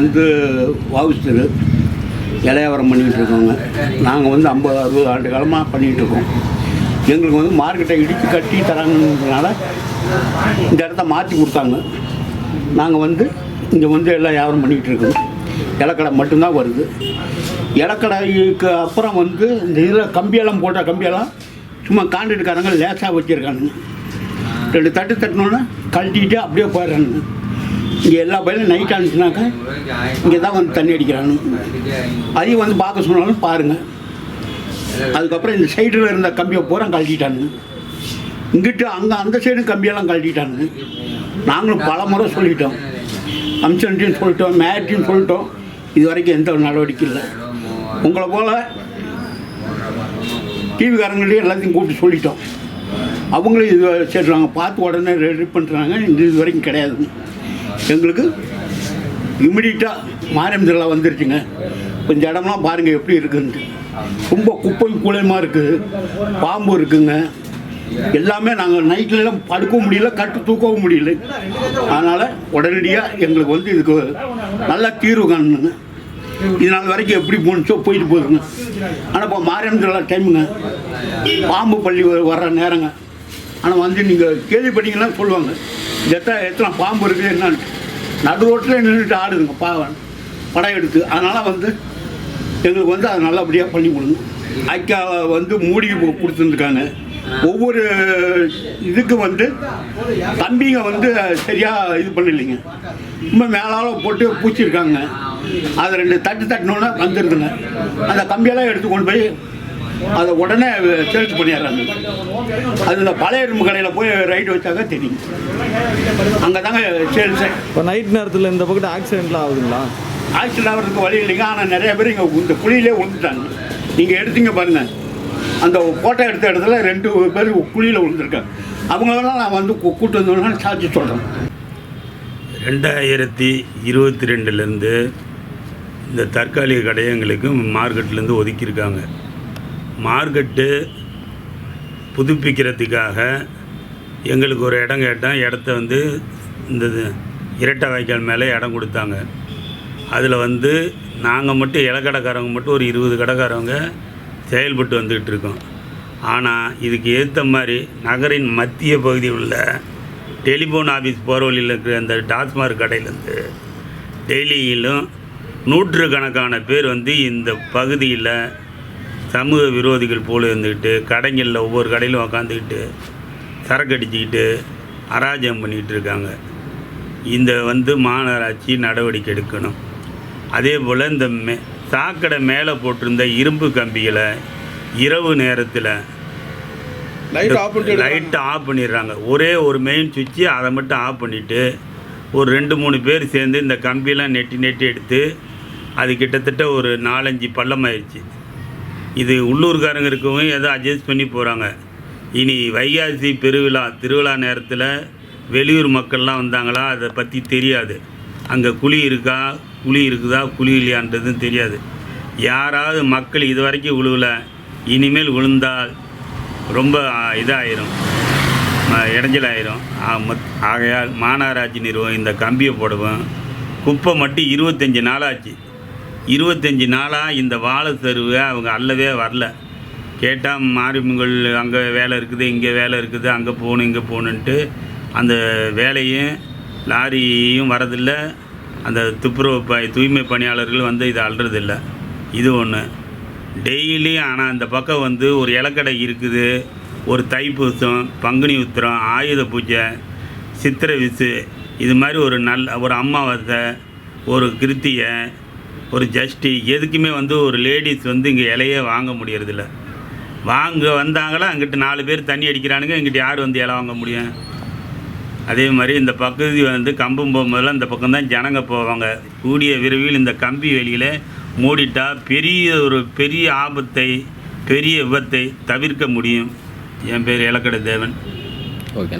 வந்து வாவுஸ்தர் இளையவரம் பண்ணிகிட்டு இருக்கோங்க நாங்கள் வந்து ஐம்பது அறுபது ஆண்டு காலமாக பண்ணிகிட்டு இருக்கோம் எங்களுக்கு வந்து மார்க்கெட்டை இடித்து கட்டி தராங்கிறதுனால இந்த இடத்த மாற்றி கொடுத்தாங்க. நாங்கள் வந்து இங்கே வந்து எல்லாம் வியாபாரம் பண்ணிகிட்டு இருக்கோம் இலக்கடை மட்டும்தான் வருது. இலக்கடைக்கு அப்புறம் வந்து இந்த இதில் கம்பியெல்லாம் போட்ட கம்பியெல்லாம் சும்மா கான்ட்ராக்டுக்காரங்க லேசாக வச்சுருக்காங்க ரெண்டு தட்டு தட்டினோன்னே கழட்டிக்கிட்டு அப்படியே போயிடுறானுங்க. இங்கே எல்லா பயிலும் நைட் ஆனிச்சுனாக்கா இங்கே தான் வந்து தண்ணி அடிக்கிறாங்க அதையும் வந்து பார்க்க சொன்னாலும் பாருங்கள் அதுக்கப்புறம் இந்த சைடில் இருந்த கம்பியை பூரா கழட்டிட்டானுங்க. இங்கிட்டு அங்கே அந்த சைடும் கம்பியெல்லாம் கழட்டிட்டானுங்க. நாங்களும் பல முறை சொல்லிட்டோம். அம்சன்ட்டின்னு சொல்லிட்டோம் மேட்டின்னு சொல்லிட்டோம். இது வரைக்கும் எந்த ஒரு நடவடிக்கை இல்லை. உங்களை போல் டிவிக்காரங்கள்டையும் எல்லாத்தையும் கூப்பிட்டு சொல்லிட்டோம். அவங்களும் இது சேர்றாங்க பார்த்து உடனே ரெடி பண்ணுறாங்க இந்த இது வரைக்கும் கிடையாது. எங்களுக்கு இமிடியட்டாக மாரியம் திருவிழா வந்துருச்சுங்க. கொஞ்சம் இடம்லாம் பாருங்கள் எப்படி இருக்குன்ட்டு. ரொம்ப குப்பை கூலமாக இருக்குது பாம்பு இருக்குங்க. எல்லாமே நாங்கள் நைட்லலாம் படுக்கவும் முடியல கட்டு தூக்கவும் முடியல. அதனால் உடனடியாக எங்களுக்கு வந்து இதுக்கு நல்ல தீர்வு காணணுங்க. இது நாள் வரைக்கும் எப்படி போணுச்சோ போயிட்டு போதுங்க. ஆனால் இப்போ மாரியம் திருவிழா டைமுங்க பாம்பு பள்ளி வர்ற நேரங்க. ஆனால் வந்து நீங்கள் கேள்விப்பட்டீங்கன்னா சொல்லுவாங்க. எத்தனை எத்தனை பாம்பு இருக்குது என்னான்ட்டு. நடு ரோட்டில் நின்றுட்டு ஆடுதுங்க பாவன் படம் எடுத்து. அதனால் வந்து எங்களுக்கு வந்து அதை நல்லபடியாக பண்ணி கொடுங்க. ஐக்காவை வந்து மூடி கொடுத்துருந்துருக்காங்க. ஒவ்வொரு இதுக்கு வந்து தம்பிங்க வந்து சரியாக இது பண்ணலைங்க. ரொம்ப மேலால போட்டு பூச்சிருக்காங்க. அதை ரெண்டு தட்டு தட்டினோன்னே வந்துடுதுங்க அந்த கம்பியெல்லாம் எடுத்து கொண்டு போய் அதை உடனே சேல்ஸ் பண்ணிடுறாங்க. அது இந்த பழைய எறும்பு கடையில் போய் ரைட் வச்சாக்க தெரியும். அங்கே தாங்க சேல்ஸே இப்போ நைட் நேரத்தில் இந்த பக்கத்து ஆக்சிடென்ட்லாம் ஆகுதுங்களா? ஆக்சிடென்ட் ஆகிறதுக்கு வழி இல்லைங்க. ஆனால் நிறைய பேர் இங்கே இந்த குழியிலே விழுந்துட்டாங்க நீங்கள் எடுத்தீங்க பாருங்கள் அந்த ஃபோட்டோ எடுத்த இடத்துல ரெண்டு பேர் குழியில் விழுந்திருக்காங்க அவங்களெல்லாம் நான் வந்து கூட்டு வந்தோன்னு சாட்சி சொல்கிறேன் ரெண்டாயிரத்தி இருபத்தி ரெண்டுலேருந்து இந்த தற்காலிக கடையை எங்களுக்கு மார்க்கெட்லேருந்து ஒதுக்கியிருக்காங்க. மார்க்கெட்டு புதுப்பிக்கிறதுக்காக எங்களுக்கு ஒரு இடம் கேட்டோம் இடத்த வந்து இந்த இது இரட்டை வாய்க்கால் மேலே இடம் கொடுத்தாங்க. அதில் வந்து நாங்கள் மட்டும் இலக்கடைக்காரவங்க மட்டும் ஒரு இருபது கடைக்காரவங்க செயல்பட்டு வந்துக்கிட்டு இருக்கோம். ஆனால் இதுக்கு ஏற்ற மாதிரி நகரின் மத்திய பகுதியில் உள்ள டெலிஃபோன் ஆஃபீஸ் போகிற வழியில் இருக்கிற அந்த டாஸ்மாக் கடையிலேருந்து டெய்லியிலும் நூற்றுக்கணக்கான பேர் வந்து இந்த பகுதியில் சமூக விரோதிகள் போல இருந்துக்கிட்டு கடைங்களில் ஒவ்வொரு கடையிலும் உக்காந்துக்கிட்டு சரக்கு அடிச்சுக்கிட்டு அராஜகம் பண்ணிக்கிட்டு இருக்காங்க. இந்த வந்து மாநகராட்சி நடவடிக்கை எடுக்கணும். அதே போல் இந்த மே சாக்கடை மேலே போட்டிருந்த இரும்பு கம்பிகளை இரவு நேரத்தில் லைட் ஆஃப் பண்ணிட்டு லைட்டை ஆஃப் பண்ணிடுறாங்க. ஒரே ஒரு மெயின் சுவிட்சு அதை மட்டும் ஆஃப் பண்ணிவிட்டு ஒரு ரெண்டு மூணு பேர் சேர்ந்து இந்த கம்பியெல்லாம் நெட்டி நெட்டி எடுத்து அது கிட்டத்தட்ட ஒரு நாலஞ்சு பள்ளமாயிருச்சு இது உள்ளூர்காரங்க இருக்கவும் ஏதோ அட்ஜஸ்ட் பண்ணி போகிறாங்க இனி வைகாசி பெருவிழா திருவிழா நேரத்தில் வெளியூர் மக்கள்லாம் வந்தாங்களா அதை பற்றி தெரியாது. அங்கே குழி இருக்கா குழி இருக்குதா குழி இல்லையான்றதும் தெரியாது. யாராவது மக்கள் இது வரைக்கும் விழுவல இனிமேல் விழுந்தால் ரொம்ப இதாயிரும். இடைஞ்சலாயிரும் ஆ, ஆகையால் மாநகராட்சி நிறுவனம் இந்த கம்பியை போடுவோம் குப்பை மட்டும் இருபத்தஞ்சி நாளாச்சு. இருபத்தஞ்சி நாளாக இந்த வாழை சருவை அவங்க அல்லவே வரல. கேட்டால் மாரிமங்கள் அங்கே வேலை இருக்குது இங்கே வேலை இருக்குது அங்கே போகணும் இங்கே போகணுன்ட்டு அந்த வேலையும் லாரியும் வரதில்லை. அந்த துப்புரவு ப தூய்மை பணியாளர்கள் வந்து இதை அல்றதில்லை. இது ஒன்று டெய்லி ஆனால் அந்த பக்கம் வந்து ஒரு இலக்கடை இருக்குது ஒரு தைப்பூசம் பங்குனி உத்திரம் ஆயுத பூஜை சித்திரை விசு இது மாதிரி ஒரு நல்ல ஒரு அமாவாசை ஒரு கிருத்தியை ஒரு ஜஸ்டி எதுக்குமே வந்து ஒரு லேடிஸ் வந்து இங்கே இலையே வாங்க முடியறதில்ல. வாங்க வந்தாங்களா அங்கிட்டு நாலு பேர் தண்ணி அடிக்கிறானுங்க இங்கிட்டு யார் வந்து இலை வாங்க முடியும்? அதே மாதிரி இந்த பகுதி வந்து கம்பம் போகும்போதெல்லாம் இந்த பக்கம் தான் ஜனங்க போவாங்க. கூடிய விரைவில் இந்த கம்பி வெளியில் மூடிட்டால் பெரிய ஒரு பெரிய ஆபத்தை பெரிய விபத்தை தவிர்க்க முடியும். என் பேர் இலக்கட தேவன். ஓகே.